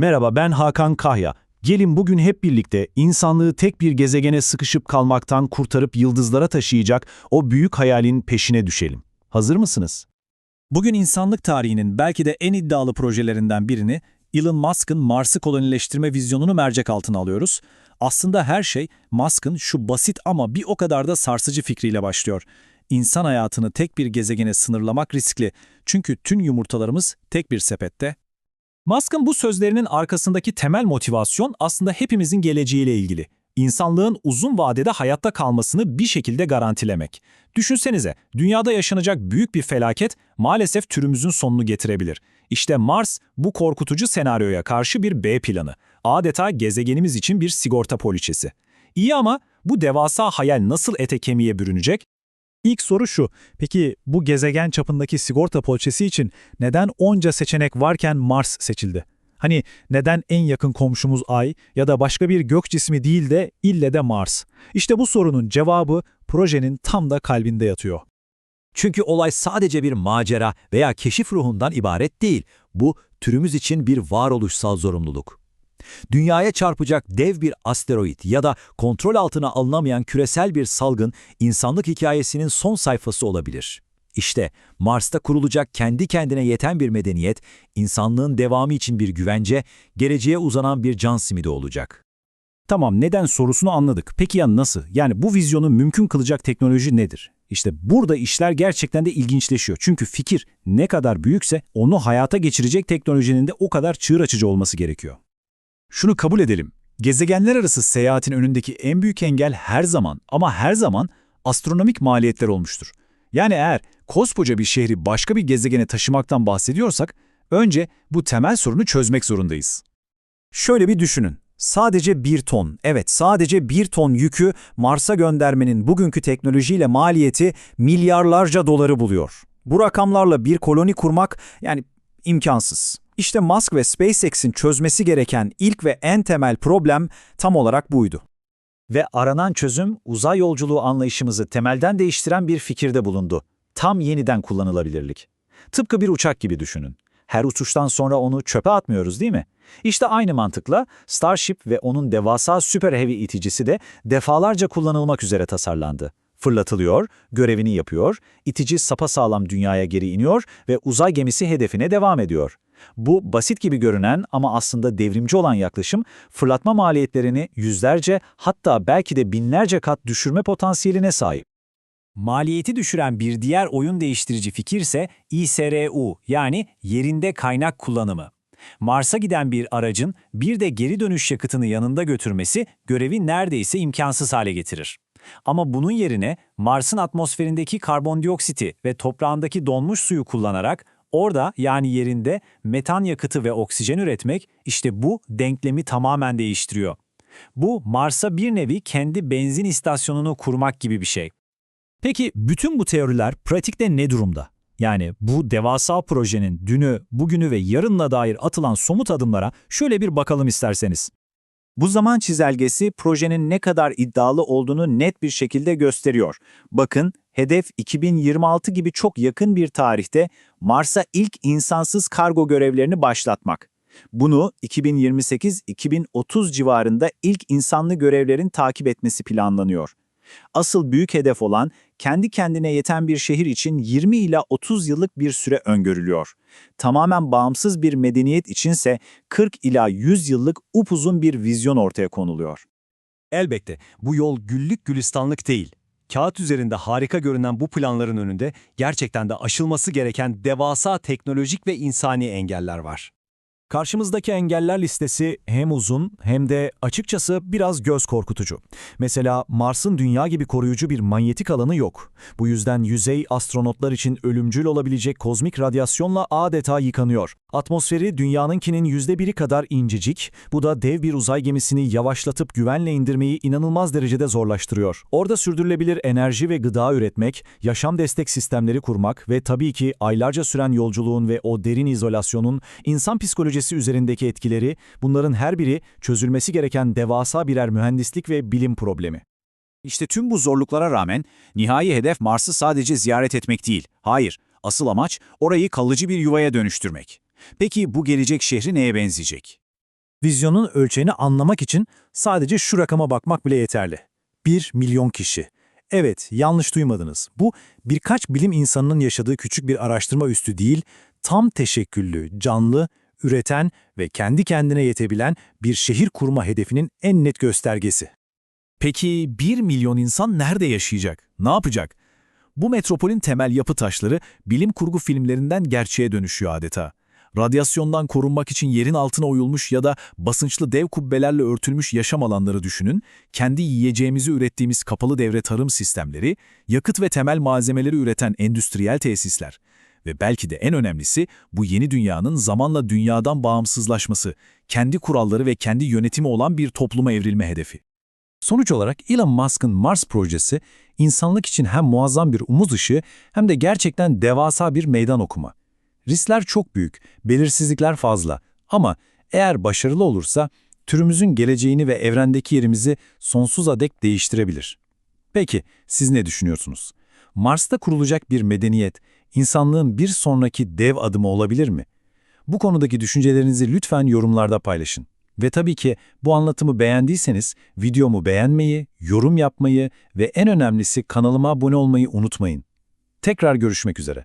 Merhaba ben Hakan Kahya. Gelin bugün hep birlikte insanlığı tek bir gezegene sıkışıp kalmaktan kurtarıp yıldızlara taşıyacak o büyük hayalin peşine düşelim. Hazır mısınız? Bugün insanlık tarihinin belki de en iddialı projelerinden birini Elon Musk'ın Mars'ı kolonileştirme vizyonunu mercek altına alıyoruz. Aslında her şey Musk'ın şu basit ama bir o kadar da sarsıcı fikriyle başlıyor. İnsan hayatını tek bir gezegene sınırlamak riskli. Çünkü tüm yumurtalarımız tek bir sepette. Musk'ın bu sözlerinin arkasındaki temel motivasyon aslında hepimizin geleceğiyle ilgili. İnsanlığın uzun vadede hayatta kalmasını bir şekilde garantilemek. Düşünsenize, dünyada yaşanacak büyük bir felaket maalesef türümüzün sonunu getirebilir. İşte Mars bu korkutucu senaryoya karşı bir B planı. Adeta gezegenimiz için bir sigorta poliçesi. İyi ama bu devasa hayal nasıl ete kemiğe bürünecek? İlk soru şu, peki bu gezegen çapındaki sigorta poliçesi için neden onca seçenek varken Mars seçildi? Hani neden en yakın komşumuz Ay ya da başka bir gök cismi değil de ille de Mars? İşte bu sorunun cevabı projenin tam da kalbinde yatıyor. Çünkü olay sadece bir macera veya keşif ruhundan ibaret değil. Bu, türümüz için bir varoluşsal zorunluluk. Dünyaya çarpacak dev bir asteroid ya da kontrol altına alınamayan küresel bir salgın insanlık hikayesinin son sayfası olabilir. İşte Mars'ta kurulacak kendi kendine yeten bir medeniyet, insanlığın devamı için bir güvence, geleceğe uzanan bir can simidi olacak. Tamam neden sorusunu anladık. Peki ya nasıl? Yani bu vizyonu mümkün kılacak teknoloji nedir? İşte burada işler gerçekten de ilginçleşiyor. Çünkü fikir ne kadar büyükse onu hayata geçirecek teknolojinin de o kadar çığır açıcı olması gerekiyor. Şunu kabul edelim. Gezegenler arası seyahatin önündeki en büyük engel her zaman ama her zaman astronomik maliyetler olmuştur. Yani eğer koskoca bir şehri başka bir gezegene taşımaktan bahsediyorsak, önce bu temel sorunu çözmek zorundayız. Şöyle bir düşünün. Sadece bir ton, evet sadece bir ton yükü Mars'a göndermenin bugünkü teknolojiyle maliyeti milyarlarca doları buluyor. Bu rakamlarla bir koloni kurmak yani imkansız. İşte Musk ve SpaceX'in çözmesi gereken ilk ve en temel problem tam olarak buydu. Ve aranan çözüm uzay yolculuğu anlayışımızı temelden değiştiren bir fikirde bulundu. Tam yeniden kullanılabilirlik. Tıpkı bir uçak gibi düşünün. Her uçuştan sonra onu çöpe atmıyoruz değil mi? İşte aynı mantıkla Starship ve onun devasa Super Heavy iticisi de defalarca kullanılmak üzere tasarlandı. Fırlatılıyor, görevini yapıyor, itici sapasağlam dünyaya geri iniyor ve uzay gemisi hedefine devam ediyor. Bu basit gibi görünen ama aslında devrimci olan yaklaşım, fırlatma maliyetlerini yüzlerce hatta belki de binlerce kat düşürme potansiyeline sahip. Maliyeti düşüren bir diğer oyun değiştirici fikir ise İSRU yani yerinde kaynak kullanımı. Mars'a giden bir aracın bir de geri dönüş yakıtını yanında götürmesi görevi neredeyse imkansız hale getirir. Ama bunun yerine Mars'ın atmosferindeki karbondioksiti ve toprağındaki donmuş suyu kullanarak orada yani yerinde metan yakıtı ve oksijen üretmek işte bu denklemi tamamen değiştiriyor. Bu Mars'a bir nevi kendi benzin istasyonunu kurmak gibi bir şey. Peki bütün bu teoriler pratikte ne durumda? Yani bu devasa projenin dünü, bugünü ve yarınla dair atılan somut adımlara şöyle bir bakalım isterseniz. Bu zaman çizelgesi projenin ne kadar iddialı olduğunu net bir şekilde gösteriyor. Bakın, hedef 2026 gibi çok yakın bir tarihte Mars'a ilk insansız kargo görevlerini başlatmak. Bunu 2028-2030 civarında ilk insanlı görevlerin takip etmesi planlanıyor. Asıl büyük hedef olan kendi kendine yeten bir şehir için 20 ila 30 yıllık bir süre öngörülüyor. Tamamen bağımsız bir medeniyet içinse 40 ila 100 yıllık upuzun bir vizyon ortaya konuluyor. Elbette bu yol güllük gülistanlık değil. Kağıt üzerinde harika görünen bu planların önünde gerçekten de aşılması gereken devasa teknolojik ve insani engeller var. Karşımızdaki engeller listesi hem uzun hem de açıkçası biraz göz korkutucu. Mesela Mars'ın dünya gibi koruyucu bir manyetik alanı yok. Bu yüzden yüzey astronotlar için ölümcül olabilecek kozmik radyasyonla adeta yıkanıyor. Atmosferi dünyanınkinin yüzde biri kadar incecik, bu da dev bir uzay gemisini yavaşlatıp güvenle indirmeyi inanılmaz derecede zorlaştırıyor. Orada sürdürülebilir enerji ve gıda üretmek, yaşam destek sistemleri kurmak ve tabii ki aylarca süren yolculuğun ve o derin izolasyonun insan psikolojisi üzerindeki etkileri, bunların her biri çözülmesi gereken devasa birer mühendislik ve bilim problemi. İşte tüm bu zorluklara rağmen nihai hedef Mars'ı sadece ziyaret etmek değil. Hayır, asıl amaç orayı kalıcı bir yuvaya dönüştürmek. Peki bu gelecek şehri neye benzeyecek? Vizyonun ölçeğini anlamak için sadece şu rakama bakmak bile yeterli. 1 milyon kişi. Evet, yanlış duymadınız. Bu birkaç bilim insanının yaşadığı küçük bir araştırma üstü değil, tam teşekküllü, canlı, üreten ve kendi kendine yetebilen bir şehir kurma hedefinin en net göstergesi. Peki 1 milyon insan nerede yaşayacak? Ne yapacak? Bu metropolün temel yapı taşları bilim kurgu filmlerinden gerçeğe dönüşüyor adeta. Radyasyondan korunmak için yerin altına oyulmuş ya da basınçlı dev kubbelerle örtülmüş yaşam alanları düşünün, kendi yiyeceğimizi ürettiğimiz kapalı devre tarım sistemleri, yakıt ve temel malzemeleri üreten endüstriyel tesisler. Ve belki de en önemlisi bu yeni dünyanın zamanla dünyadan bağımsızlaşması, kendi kuralları ve kendi yönetimi olan bir topluma evrilme hedefi. Sonuç olarak Elon Musk'ın Mars projesi insanlık için hem muazzam bir umut ışığı hem de gerçekten devasa bir meydan okuma. Riskler çok büyük, belirsizlikler fazla ama eğer başarılı olursa türümüzün geleceğini ve evrendeki yerimizi sonsuza dek değiştirebilir. Peki siz ne düşünüyorsunuz? Mars'ta kurulacak bir medeniyet insanlığın bir sonraki dev adımı olabilir mi? Bu konudaki düşüncelerinizi lütfen yorumlarda paylaşın. Ve tabii ki bu anlatımı beğendiyseniz videomu beğenmeyi, yorum yapmayı ve en önemlisi kanalıma abone olmayı unutmayın. Tekrar görüşmek üzere.